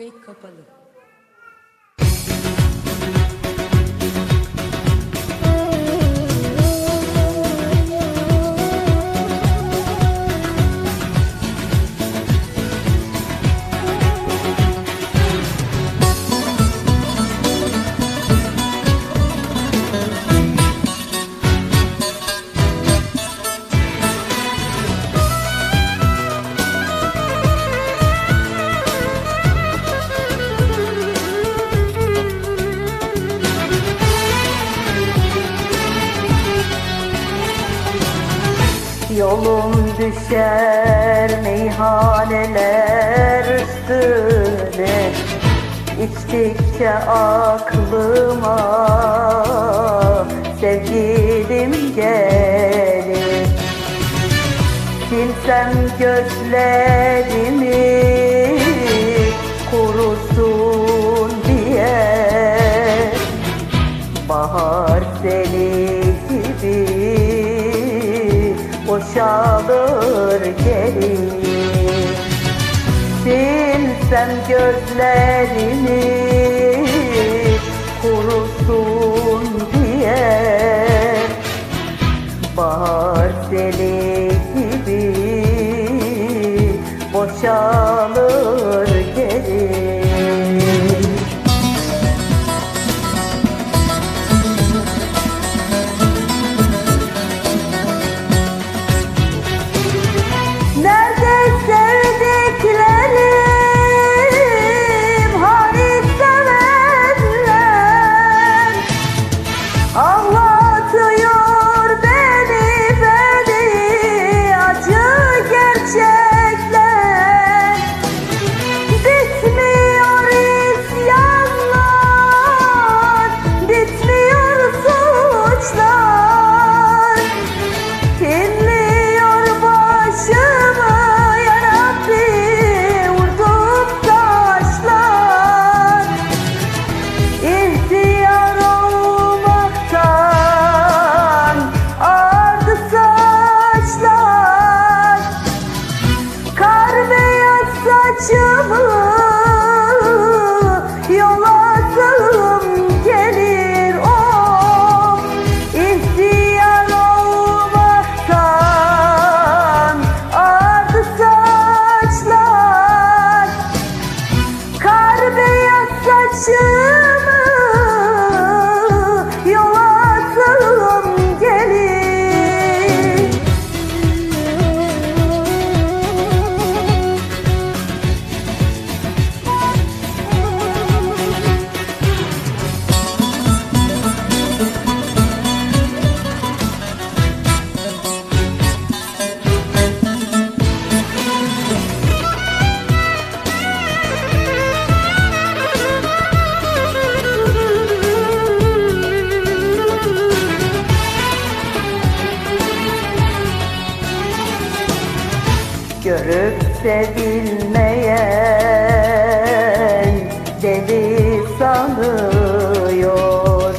Pek kapalı. Yolum düşer meyhaneler üstüne. İçtikçe aklıma sevgilim gelir. Silsem gözlerimi kurusun boşalır gelir Silsem gözlerini Görüp sevilmeyen deli sanıyor.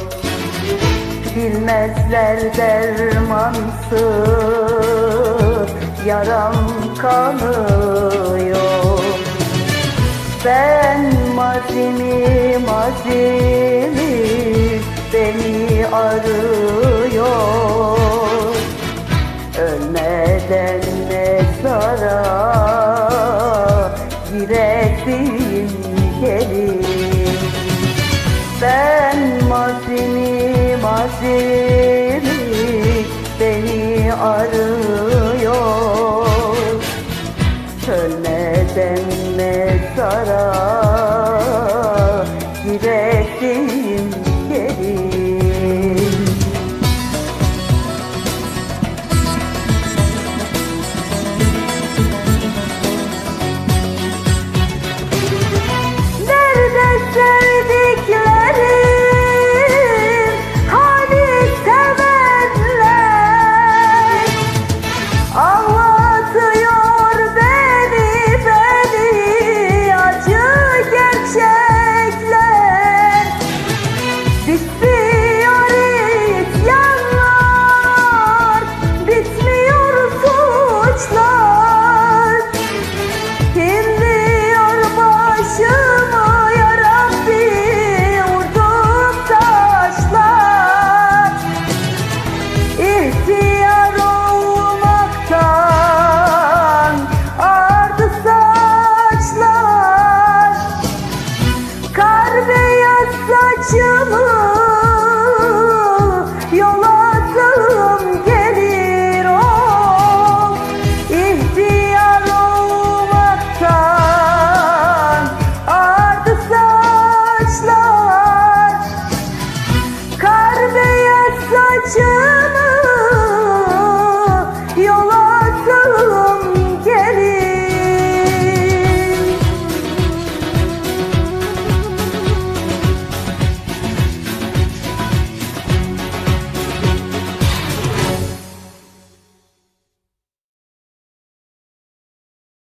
Bilmezler dermansız yaram kanıyor. Ben mazimi mazimi beni arıyor. Ölmeden arıyor. Ölmeden mezara giresim gelir Nerede